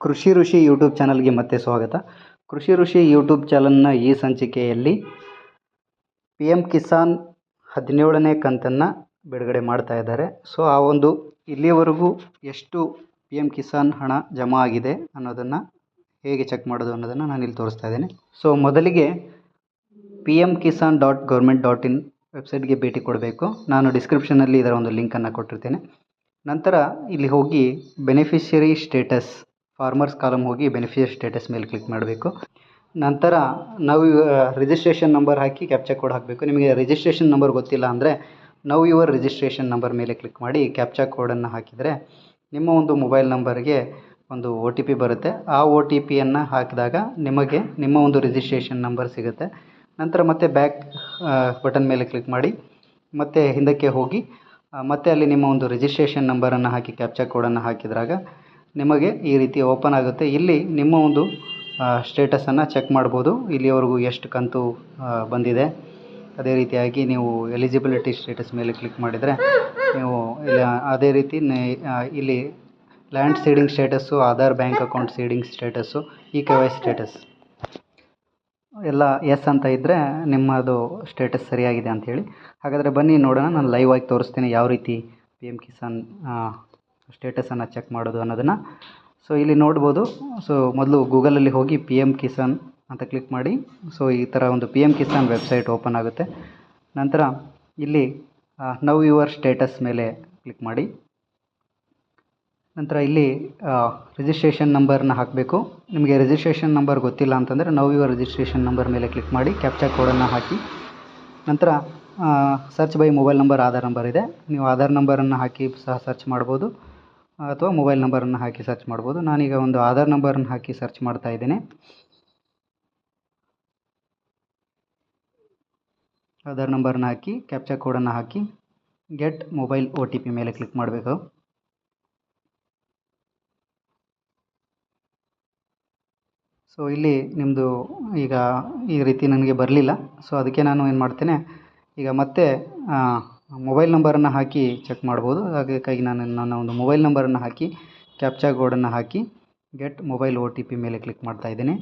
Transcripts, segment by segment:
ಕೃಷಿ ಋಷಿ ಯೂಟ್ಯೂಬ್ ಚಾನಲ್ಗೆ ಮತ್ತೆ ಸ್ವಾಗತ. ಕೃಷಿ ಋಷಿ ಯೂಟ್ಯೂಬ್ ಚಾನಲ್ನ ಈ ಸಂಚಿಕೆಯಲ್ಲಿ ಪಿ ಎಂ ಕಿಸಾನ್ ಹದಿನೇಳನೇ ಕಂತನ್ನು ಬಿಡುಗಡೆ ಮಾಡ್ತಾ ಇದ್ದಾರೆ. ಸೊ, ಆ ಒಂದು ಇಲ್ಲಿಯವರೆಗೂ ಎಷ್ಟು ಪಿ ಎಂ ಕಿಸಾನ್ ಹಣ ಜಮಾ ಆಗಿದೆ ಅನ್ನೋದನ್ನು ಹೇಗೆ ಚೆಕ್ ಮಾಡೋದು ಅನ್ನೋದನ್ನು ನಾನು ಇಲ್ಲಿ ತೋರಿಸ್ತಾ ಇದ್ದೀನಿ. ಸೊ, ಮೊದಲಿಗೆ P M Kisan dot government dot in ವೆಬ್ಸೈಟ್ಗೆ ಭೇಟಿ ಕೊಡಬೇಕು. ನಾನು ಡಿಸ್ಕ್ರಿಪ್ಷನಲ್ಲಿ ಇದರ ಒಂದು ಲಿಂಕನ್ನು ಕೊಟ್ಟಿರ್ತೇನೆ. ನಂತರ ಇಲ್ಲಿ ಹೋಗಿ ಬೆನಿಫಿಷರಿ ಸ್ಟೇಟಸ್ ಫಾರ್ಮರ್ಸ್ ಕಾಲಮ್ ಹೋಗಿ ಬೆನಿಫಿಷರಿ ಸ್ಟೇಟಸ್ ಮೇಲೆ ಕ್ಲಿಕ್ ಮಾಡಬೇಕು. ನಂತರ ನಾವು ರಿಜಿಸ್ಟ್ರೇಷನ್ ನಂಬರ್ ಹಾಕಿ ಕ್ಯಾಪ್ಚಾ ಕೋಡ್ ಹಾಕಬೇಕು. ನಿಮಗೆ ರಿಜಿಸ್ಟ್ರೇಷನ್ ನಂಬರ್ ಗೊತ್ತಿಲ್ಲ ಅಂದರೆ ನಾವು ಯುವರ್ ರಿಜಿಸ್ಟ್ರೇಷನ್ ನಂಬರ್ ಮೇಲೆ ಕ್ಲಿಕ್ ಮಾಡಿ ಕ್ಯಾಪ್ಚಾ ಕೋಡನ್ನು ಹಾಕಿದರೆ ನಿಮ್ಮ ಒಂದು ಮೊಬೈಲ್ ನಂಬರ್ಗೆ ಒಂದು ಒ ಟಿ ಪಿ ಬರುತ್ತೆ. ಆ ಒ ಟಿ ಪಿಯನ್ನು ಹಾಕಿದಾಗ ನಿಮಗೆ ನಿಮ್ಮ ಒಂದು ರಿಜಿಸ್ಟ್ರೇಷನ್ ನಂಬರ್ ಸಿಗುತ್ತೆ. ನಂತರ ಮತ್ತೆ ಬ್ಯಾಕ್ ಬಟನ್ ಮೇಲೆ ಕ್ಲಿಕ್ ಮಾಡಿ. ಮತ್ತೆ ಹಿಂದಕ್ಕೆ ಹೋಗಿ ಮತ್ತೆ ಅಲ್ಲಿ ನಿಮ್ಮ ಒಂದು ರಿಜಿಸ್ಟ್ರೇಷನ್ ನಂಬರನ್ನು ಹಾಕಿ ಕ್ಯಾಪ್ಚಾ ಕೋಡನ್ನು ಹಾಕಿದ್ರಾಗ ನಿಮಗೆ ಈ ರೀತಿ ಓಪನ್ ಆಗುತ್ತೆ. ಇಲ್ಲಿ ನಿಮ್ಮ ಒಂದು ಸ್ಟೇಟಸನ್ನು ಚೆಕ್ ಮಾಡ್ಬೋದು. ಇಲ್ಲಿವರೆಗೂ ಎಷ್ಟು ಕಂತು ಬಂದಿದೆ. ಅದೇ ರೀತಿಯಾಗಿ ನೀವು ಎಲಿಜಿಬಿಲಿಟಿ ಸ್ಟೇಟಸ್ ಮೇಲೆ ಕ್ಲಿಕ್ ಮಾಡಿದರೆ ನೀವು ಇಲ್ಲಿ, ಅದೇ ರೀತಿ ಇಲ್ಲಿ land seeding status Aadhaar bank account seeding status E K Y status ಎಲ್ಲ ಎಸ್ ಅಂತ ಇದ್ದರೆ ನಿಮ್ಮದು ಸ್ಟೇಟಸ್ ಸರಿಯಾಗಿದೆ ಅಂಥೇಳಿ ಹಾಗಾದರೆ ಬನ್ನಿ ನೋಡೋಣ. ನಾನು ಲೈವ್ ಆಗಿ ತೋರಿಸ್ತೀನಿ ಯಾವ ರೀತಿ ಪಿ ಎಂ ಕಿಸಾನ್ ಸ್ಟೇಟಸನ್ನು ಚೆಕ್ ಮಾಡೋದು ಅನ್ನೋದನ್ನು ಸೊ ಇಲ್ಲಿ ನೋಡ್ಬೋದು. ಸೊ ಮೊದಲು ಗೂಗಲಲ್ಲಿ ಹೋಗಿ ಪಿ ಎಂ ಕಿಸಾನ್ ಅಂತ ಕ್ಲಿಕ್ ಮಾಡಿ. ಸೊ ಈ ಥರ ಒಂದು P M Kisan website open ಆಗುತ್ತೆ. ನಂತರ ಇಲ್ಲಿ ನೌ ಯುವರ್ ಸ್ಟೇಟಸ್ ಮೇಲೆ ಕ್ಲಿಕ್ ಮಾಡಿ. ನಂತರ ಇಲ್ಲಿ ರಿಜಿಸ್ಟ್ರೇಷನ್ ನಂಬರ್ನ ಹಾಕಬೇಕು. ನಿಮಗೆ ರಿಜಿಸ್ಟ್ರೇಷನ್ ನಂಬರ್ ಗೊತ್ತಿಲ್ಲ ಅಂತಂದರೆ ನೌ ಯುವರ್ ರಿಜಿಸ್ಟ್ರೇಷನ್ ನಂಬರ್ ಮೇಲೆ ಕ್ಲಿಕ್ ಮಾಡಿ ಕ್ಯಾಪ್ಚಾ ಕೋಡನ್ನು ಹಾಕಿ. ನಂತರ search by mobile number Aadhaar number ಇದೆ. ನೀವು ಆಧಾರ್ ನಂಬರನ್ನು ಹಾಕಿ ಸಹ ಸರ್ಚ್ ಮಾಡ್ಬೋದು. ಅಥವಾ ಮೊಬೈಲ್ ನಂಬರನ್ನು ಹಾಕಿ ಸರ್ಚ್ ಮಾಡ್ಬೋದು. ನಾನೀಗ ಒಂದು ಆಧಾರ್ ನಂಬರನ್ನು ಹಾಕಿ ಸರ್ಚ್ ಮಾಡ್ತಾ ಇದ್ದೇನೆ. ಆಧಾರ್ ನಂಬರನ್ನು ಹಾಕಿ, ಕ್ಯಾಪ್ಚಾ ಕೋಡನ್ನು ಹಾಕಿ, get mobile O T P ಮೇಲೆ ಕ್ಲಿಕ್ ಮಾಡಬೇಕು. ಸೊ, ಇಲ್ಲಿ ನಿಮ್ಮದು ಈಗ ಈ ರೀತಿ ನನಗೆ ಬರಲಿಲ್ಲ. ಸೊ, ಅದಕ್ಕೆ ನಾನು ಏನು ಮಾಡ್ತೇನೆ ಈಗ ಮತ್ತೆ ಮೊಬೈಲ್ ನಂಬರನ್ನು ಹಾಕಿ ಚೆಕ್ ಮಾಡ್ಬೋದು. ಅದಕ್ಕಾಗಿ ನಾನು ನನ್ನ ಒಂದು ಮೊಬೈಲ್ ನಂಬರನ್ನು ಹಾಕಿ, ಕ್ಯಾಪ್ಚಾ ಕೋಡನ್ನು ಹಾಕಿ get mobile O T P ಮೇಲೆ ಕ್ಲಿಕ್ ಮಾಡ್ತಾ ಇದ್ದೀನಿ.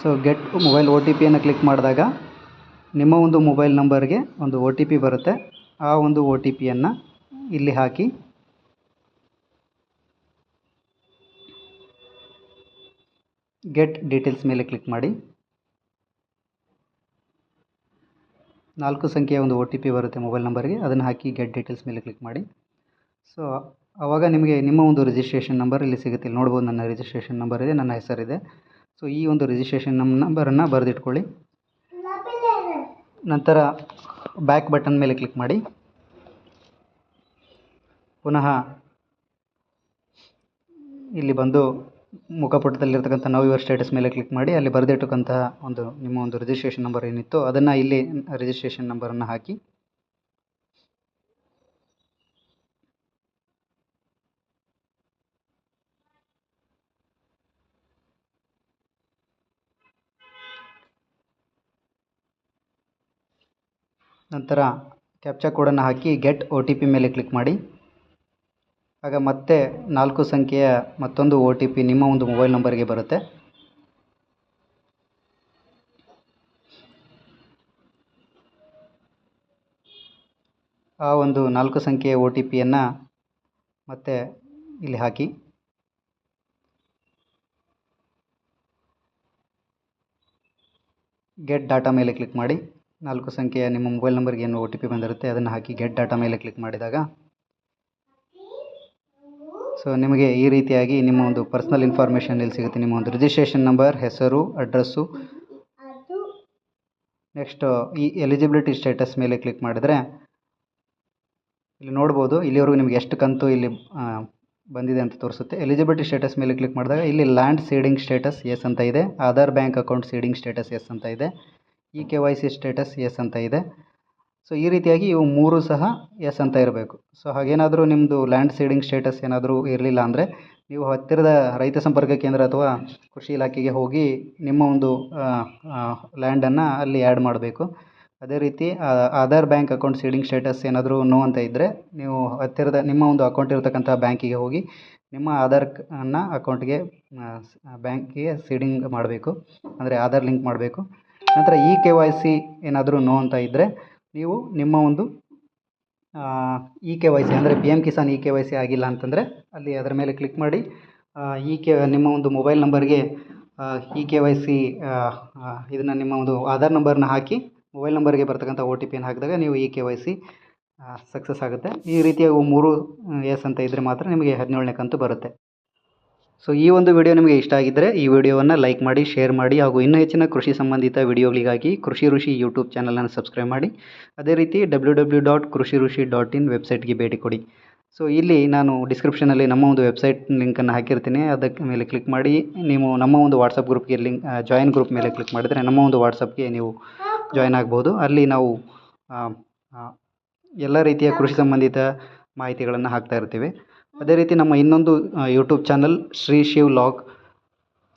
So get mobile O T ಪಿಯನ್ನು ಕ್ಲಿಕ್ ಮಾಡಿದಾಗ ನಿಮ್ಮ ಒಂದು ಮೊಬೈಲ್ ನಂಬರ್ಗೆ ಒಂದು ಒ ಟಿ ಪಿ ಬರುತ್ತೆ. ಆ ಒಂದು ಒ ಟಿ ಪಿಯನ್ನು ಇಲ್ಲಿ ಹಾಕಿ ಗೆಟ್ ಡೀಟೇಲ್ಸ್ ಮೇಲೆ ಕ್ಲಿಕ್ ಮಾಡಿ. ನಾಲ್ಕು ಸಂಖ್ಯೆಯ ಒಂದು ಒ ಟಿ ಪಿ ಬರುತ್ತೆ ಮೊಬೈಲ್ ನಂಬರ್ಗೆ ಅದನ್ನು ಹಾಕಿ ಗೆಟ್ ಡೀಟೇಲ್ಸ್ ಮೇಲೆ ಕ್ಲಿಕ್ ಮಾಡಿ. ಸೊ ಆವಾಗ ನಿಮಗೆ ನಿಮ್ಮ ಒಂದು ರಿಜಿಸ್ಟ್ರೇಷನ್ ನಂಬರ್ ಇಲ್ಲಿ ಸಿಗುತ್ತೆ. ಇಲ್ಲಿ ನೋಡ್ಬೋದು ನನ್ನ ರಿಜಿಸ್ಟ್ರೇಷನ್ ನಂಬರ್ ಇದೆ, ನನ್ನ ಹೆಸರಿದೆ ಸೊ ಈ ಒಂದು ರಿಜಿಸ್ಟ್ರೇಷನ್ ನಮ್ಮ ನಂಬರನ್ನು ಬರೆದಿಟ್ಕೊಳ್ಳಿ. ನಂತರ ಬ್ಯಾಕ್ ಬಟನ್ ಮೇಲೆ ಕ್ಲಿಕ್ ಮಾಡಿ. ಪುನಃ ಇಲ್ಲಿ ಬಂದು ಮುಖಪುಟದಲ್ಲಿರ್ತಕ್ಕಂಥ ನೌ ಯುವರ್ ಸ್ಟೇಟಸ್ ಮೇಲೆ ಕ್ಲಿಕ್ ಮಾಡಿ ಅಲ್ಲಿ ಬರೆದಿಟ್ಟಕ್ಕಂತಹ ಒಂದು ನಿಮ್ಮ ಒಂದು ರಿಜಿಸ್ಟ್ರೇಷನ್ ನಂಬರ್ ಏನಿತ್ತು ಅದನ್ನು ಇಲ್ಲಿ ರಿಜಿಸ್ಟ್ರೇಷನ್ ನಂಬರನ್ನು ಹಾಕಿ. ನಂತರ ಕ್ಯಾಪ್ಚಾ ಕೋಡನ್ನು ಹಾಕಿ ಗೆಟ್ ಒ ಟಿ ಪಿ ಮೇಲೆ ಕ್ಲಿಕ್ ಮಾಡಿ. ಆಗ ಮತ್ತೆ ನಾಲ್ಕು ಸಂಖ್ಯೆಯ ಮತ್ತೊಂದು ಒ ಟಿ ಪಿ ನಿಮ್ಮ ಒಂದು ಮೊಬೈಲ್ ನಂಬರ್ಗೆ ಬರುತ್ತೆ. ಆ ಒಂದು ನಾಲ್ಕು ಸಂಖ್ಯೆಯ ಒ ಟಿ ಪಿಯನ್ನು ಮತ್ತೆ ಇಲ್ಲಿ ಹಾಕಿ. ಗೆಟ್ ಡಾಟಾ ಮೇಲೆ ಕ್ಲಿಕ್ ಮಾಡಿ. ನಾಲ್ಕು ಸಂಖ್ಯೆಯ ನಿಮ್ಮ ಮೊಬೈಲ್ ನಂಬರ್ಗೆ ಏನು ಒ ಟಿ ಪಿ ಬಂದಿರುತ್ತೆ ಅದನ್ನು ಹಾಕಿ ಗೆಟ್ ಡಾಟಾ ಮೇಲೆ ಕ್ಲಿಕ್ ಮಾಡಿದಾಗ ಸೊ ನಿಮಗೆ ಈ ರೀತಿಯಾಗಿ ನಿಮ್ಮ ಒಂದು ಪರ್ಸ್ನಲ್ ಇನ್ಫಾರ್ಮೇಷನ್ ಇಲ್ಲಿ ಸಿಗುತ್ತೆ. ನಿಮ್ಮ ಒಂದು ರಿಜಿಸ್ಟ್ರೇಷನ್ ನಂಬರ್ ಹೆಸರು ಅಡ್ರೆಸ್ಸು ನೆಕ್ಸ್ಟ್ ಈ ಎಲಿಜಿಬಿಲಿಟಿ ಸ್ಟೇಟಸ್ ಮೇಲೆ ಕ್ಲಿಕ್ ಮಾಡಿದರೆ, ಇಲ್ಲಿ ನೋಡ್ಬೋದು, ಇಲ್ಲಿವರೆಗೂ ನಿಮಗೆ ಎಷ್ಟು ಕಂತು ಇಲ್ಲಿ ಬಂದಿದೆ ಅಂತ ತೋರಿಸುತ್ತೆ. ಎಲಿಜಿಬಿಲಿಟಿ ಸ್ಟೇಟಸ್ ಮೇಲೆ ಕ್ಲಿಕ್ ಮಾಡಿದಾಗ, ಇಲ್ಲಿ ಲ್ಯಾಂಡ್ ಸೀಡಿಂಗ್ ಸ್ಟೇಟಸ್ ಎಸ್ ಅಂತ ಇದೆ. Aadhaar bank account seeding status yes ಅಂತ ಇದೆ. E K Y C status yes ಅಂತ ಇದೆ. ಸೊ ಈ ರೀತಿಯಾಗಿ ಇವು ಮೂರು ಸಹ ಎಸ್ ಅಂತ ಇರಬೇಕು. ಸೊ ಹಾಗೇನಾದರೂ ನಿಮ್ಮದು ಲ್ಯಾಂಡ್ ಸೀಡಿಂಗ್ ಸ್ಟೇಟಸ್ ಏನಾದರೂ ಇರಲಿಲ್ಲ ಅಂದರೆ ನೀವು ಹತ್ತಿರದ ರೈತ ಸಂಪರ್ಕ ಕೇಂದ್ರ ಅಥವಾ ಕೃಷಿ ಇಲಾಖೆಗೆ ಹೋಗಿ ನಿಮ್ಮ ಒಂದು ಲ್ಯಾಂಡನ್ನು ಅಲ್ಲಿ ಆ್ಯಡ್ ಮಾಡಬೇಕು. ಅದೇ ರೀತಿ Aadhaar bank account seeding status ಏನಾದರೂ ನೋ ಅಂತ ಇದ್ದರೆ ನೀವು ಹತ್ತಿರದ ನಿಮ್ಮ ಒಂದು ಅಕೌಂಟ್ ಇರತಕ್ಕಂಥ ಬ್ಯಾಂಕಿಗೆ ಹೋಗಿ ನಿಮ್ಮ ಆಧಾರ್ ಅನ್ನ ಅಕೌಂಟ್ಗೆ ಬ್ಯಾಂಕಿಗೆ ಸೀಡಿಂಗ್ ಮಾಡಬೇಕು. ಅಂದರೆ ಆಧಾರ್ ಲಿಂಕ್ ಮಾಡಬೇಕು. ನಂತರ ಇ ಕೆ ವೈ ಸಿ ಏನಾದರೂ ನೋ ಅಂತ ಇದ್ದರೆ ನೀವು ನಿಮ್ಮ ಒಂದು ಇ ಕೆ ವೈ ಸಿ ಅಂದರೆ P M Kisan E K Y C ಆಗಿಲ್ಲ ಅಂತಂದರೆ ಅಲ್ಲಿ ಅದರ ಮೇಲೆ ಕ್ಲಿಕ್ ಮಾಡಿ ಇ ಕೆ, ನಿಮ್ಮ ಒಂದು ಮೊಬೈಲ್ ನಂಬರ್ಗೆ ಇ ಕೆ ವೈ ಸಿ ಇದನ್ನು ನಿಮ್ಮ ಒಂದು ಆಧಾರ್ ನಂಬರ್ನ ಹಾಕಿ ಮೊಬೈಲ್ ನಂಬರ್ಗೆ ಬರ್ತಕ್ಕಂಥ ಒ ಟಿ ಪಿಯನ್ನು ಹಾಕಿದಾಗ ನೀವು E K Y C success ಆಗುತ್ತೆ. ಈ ರೀತಿಯಾಗಿ ಮೂರು, ಎಸ್ ಅಂತ ಇದ್ದರೆ ಮಾತ್ರ ನಿಮಗೆ ಹದಿನೇಳನೇ ಕಂತು ಬರುತ್ತೆ. ಸೊ ಈ ಒಂದು ವಿಡಿಯೋ ನಿಮಗೆ ಇಷ್ಟ ಆಗಿದ್ದರೆ ಈ ವಿಡಿಯೋವನ್ನು ಲೈಕ್ ಮಾಡಿ ಶೇರ್ ಮಾಡಿ ಹಾಗೂ ಇನ್ನೂ ಹೆಚ್ಚಿನ ಕೃಷಿ ಸಂಬಂಧಿತ ವಿಡಿಯೋಗಳಿಗಾಗಿ ಕೃಷಿ ಋಷಿ ಯೂಟ್ಯೂಬ್ ಚಾನಲನ್ನು ಸಬ್ಸ್ಕ್ರೈಬ್ ಮಾಡಿ. ಅದೇ ರೀತಿ ಡಬ್ಲ್ಯೂ ಡಬ್ಲ್ಯೂ ಡಾಟ್ ಕೃಷಿ ಋಷಿ ಡಾಟ್ ಇನ್ ವೆಬ್ಸೈಟ್ಗೆ ಭೇಟಿ ಕೊಡಿ. ಸೊ ಇಲ್ಲಿ ನಾನು ಡಿಸ್ಕ್ರಿಪ್ಷನಲ್ಲಿ ನಮ್ಮ ಒಂದು ವೆಬ್ಸೈಟ್ ಲಿಂಕನ್ನು ಹಾಕಿರ್ತೀನಿ. ಅದಕ್ಕೆ ಮೇಲೆ ಕ್ಲಿಕ್ ಮಾಡಿ. ನೀವು ನಮ್ಮ ಒಂದು ವಾಟ್ಸಪ್ ಗ್ರೂಪ್ಗೆ ಲಿಂಕ್ ಜಾಯಿನ್ ಗ್ರೂಪ್ ಮೇಲೆ ಕ್ಲಿಕ್ ಮಾಡಿದರೆ ನಮ್ಮ ಒಂದು ವಾಟ್ಸಪ್ಗೆ ನೀವು ಜಾಯಿನ್ ಆಗ್ಬೋದು. ಅಲ್ಲಿ ನಾವು ಎಲ್ಲ ರೀತಿಯ ಕೃಷಿ ಸಂಬಂಧಿತ ಮಾಹಿತಿಗಳನ್ನು ಹಾಕ್ತಾ ಇರ್ತೀವಿ. ಅದೇ ರೀತಿ ನಮ್ಮ ಇನ್ನೊಂದು YouTube channel Shri Shiv log.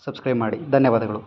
Subscribe ಮಾಡಿ. ಧನ್ಯವಾದಗಳು.